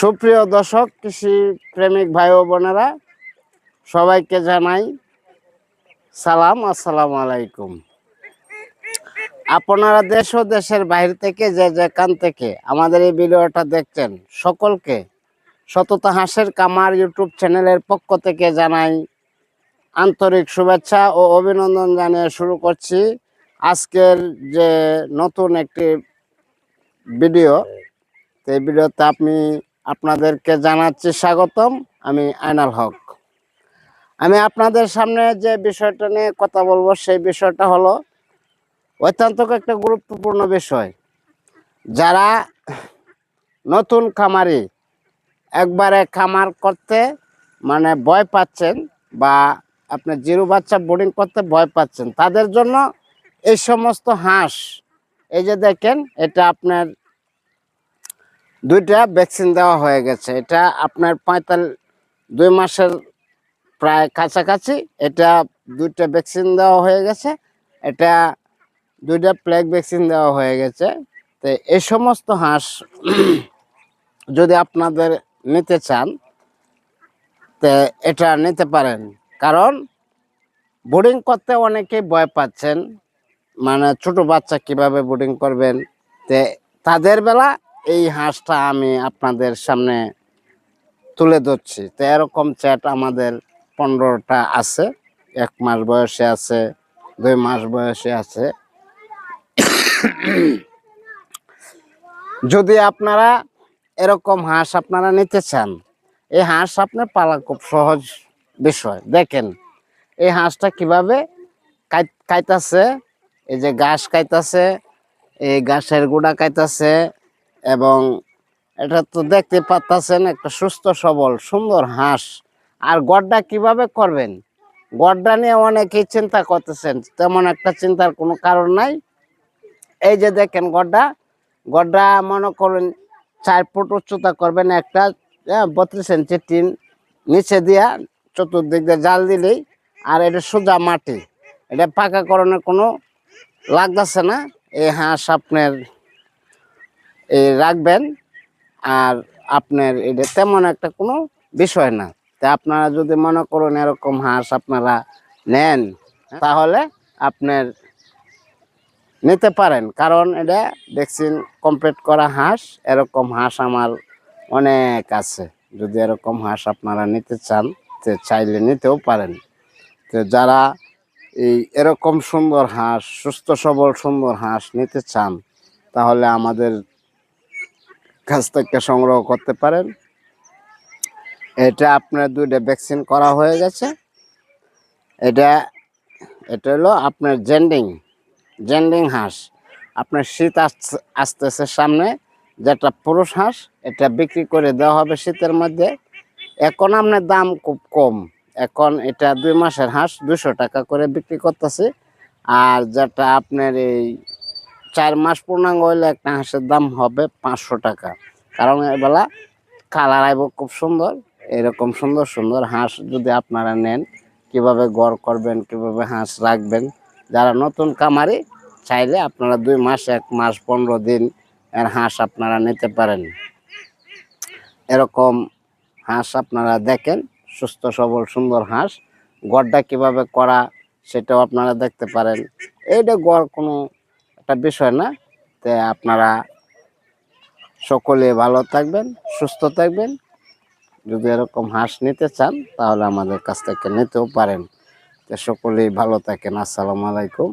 সুপ্রিয় দর্শক, কৃষি প্রেমিক ভাই ও বোনেরা, সবাইকে জানাই সালাম, আসসালামু আলাইকুম। আপনারা দেশ ও দেশের বাইরে থেকে যে যেখান থেকে আমাদের এই ভিডিওটা দেখছেন, সকলকে সততা হাঁসের কামার ইউটিউব চ্যানেলের পক্ষ থেকে জানাই আন্তরিক শুভেচ্ছা ও অভিনন্দন জানিয়ে শুরু করছি আজকের যে নতুন একটি ভিডিও। তো এই ভিডিওতে আপনি আপনাদেরকে জানাচ্ছি স্বাগতম, আমি আইনাল হক। আমি আপনাদের সামনে যে বিষয়টা নিয়ে কথা বলব, সেই বিষয়টা হলো অত্যন্ত একটা গুরুত্বপূর্ণ বিষয়। যারা নতুন খামারি একবারে খামার করতে মানে ভয় পাচ্ছেন বা আপনি জিরো বাচ্চা বোর্ডিং করতে ভয় পাচ্ছেন, তাদের জন্য এই সমস্ত হাঁস, এই যে দেখেন, এটা আপনার দুইটা ভ্যাকসিন দেওয়া হয়ে গেছে। এটা আপনার পঁয়তাল্লিশ, দুই মাসের প্রায় কাছাকাছি। এটা দুইটা ভ্যাকসিন দেওয়া হয়ে গেছে। এটা দুইটা প্লেগ ভ্যাকসিন দেওয়া হয়ে গেছে। তো এই সমস্ত হাঁস যদি আপনাদের নিতে চান, তো এটা নিতে পারেন। কারণ বোর্ডিং করতে অনেকেই ভয় পাচ্ছেন। মানে ছোট বাচ্চা কীভাবে বোর্ডিং করবেন? তে তাদের বেলা এই হাঁসটা আমি আপনাদের সামনে তুলে ধরছি। তো এরকম চ্যাট আমাদের পনেরোটা আছে, এক মাস বয়সে আছে, দুই মাস বয়সে আছে। যদি আপনারা এরকম হাঁস আপনারা নিতে চান, এই হাঁস আপনার পালা খুব সহজ বিষয়। দেখেন, এই হাঁসটা কীভাবে কাই- কাইতাছে, এই যে ঘাস কাইতাছে, এই ঘাসের গুঁড়া কাইতাছে এবং এটা তো দেখতে পাচ্ছেন একটা সুস্থ সবল সুন্দর হাঁস। আর গড়টা কীভাবে করবেন? গড়টা নিয়ে অনেকেই চিন্তা করতেছেন তেমন একটা চিন্তার কোনো কারণ নাই। এই যে দেখেন গড্ডা গড্ডা মনে করুন চার ফুট উচ্চতা করবেন একটা হ্যাঁ, বত্রিশ ইঞ্চি টিন নিচে দিয়া চতুর্দিক দিয়ে জাল দিলেই আর এটা সোজা মাটি। এটা পাকাকরণের কোনো লাগতেছে না? এই হাঁস আপনার রাখবেন। আর আপনার এটা তেমন একটা কোনো বিষয় না। তা আপনারা যদি মনে করুন এরকম হাঁস আপনারা নেন, তাহলে আপনার নিতে পারেন। কারণ এটা ভ্যাকসিন কমপ্লিট করা হাঁস, এরকম হাঁস আমার অনেক আছে। যদি এরকম হাঁস আপনারা নিতে চান, তো চাইলে নিতেও পারেন। তো যারা এই এরকম সুন্দর হাঁস, সুস্থ সবল সুন্দর হাঁস নিতে চান, তাহলে আমাদের কাছ থেকে সংগ্রহ করতে পারেন। এটা আপনার দুইটা ভ্যাকসিন করা হয়ে গেছে। এটা এটা হলো আপনার জেন্ডিং জেন্ডিং হাঁস। আপনার শীত আস- আসতেছে সামনে, যেটা পুরুষ হাঁস, এটা বিক্রি করে দেওয়া হবে শীতের মধ্যে। এখন আপনার দাম খুব কম। এখন এটা দুই মাসের হাঁস, দুশো টাকা করে বিক্রি করতেছে। আর যেটা আপনার এই চার মাস পূর্ণাঙ্গ হইলে একটা হাঁসের দাম হবে পাঁচশো টাকা। কারণ এবেলা কালার আইব খুব সুন্দর, এরকম সুন্দর সুন্দর হাঁস যদি আপনারা নেন, কীভাবে গড় করবেন, কীভাবে হাঁস রাখবেন, যারা নতুন কামারি চাইলে আপনারা দুই মাস, এক মাস, পনেরো দিন এর হাঁস আপনারা নিতে পারেন। এরকম হাঁস আপনারা দেখেন, সুস্থ, সবল, সুন্দর হাঁস। গড়টা কীভাবে করা সেটাও আপনারা দেখতে পারেন। এইটা গড় কোনো একটা বিষয় না, তে আপনারা সকলে ভালো থাকবেন, সুস্থ থাকবেন। যদি এরকম হাঁস নিতে চান, তাহলে আমাদের কাছ থেকে নিতেও পারেন। তো সকলেই ভালো থাকেন। আসসালামু আলাইকুম।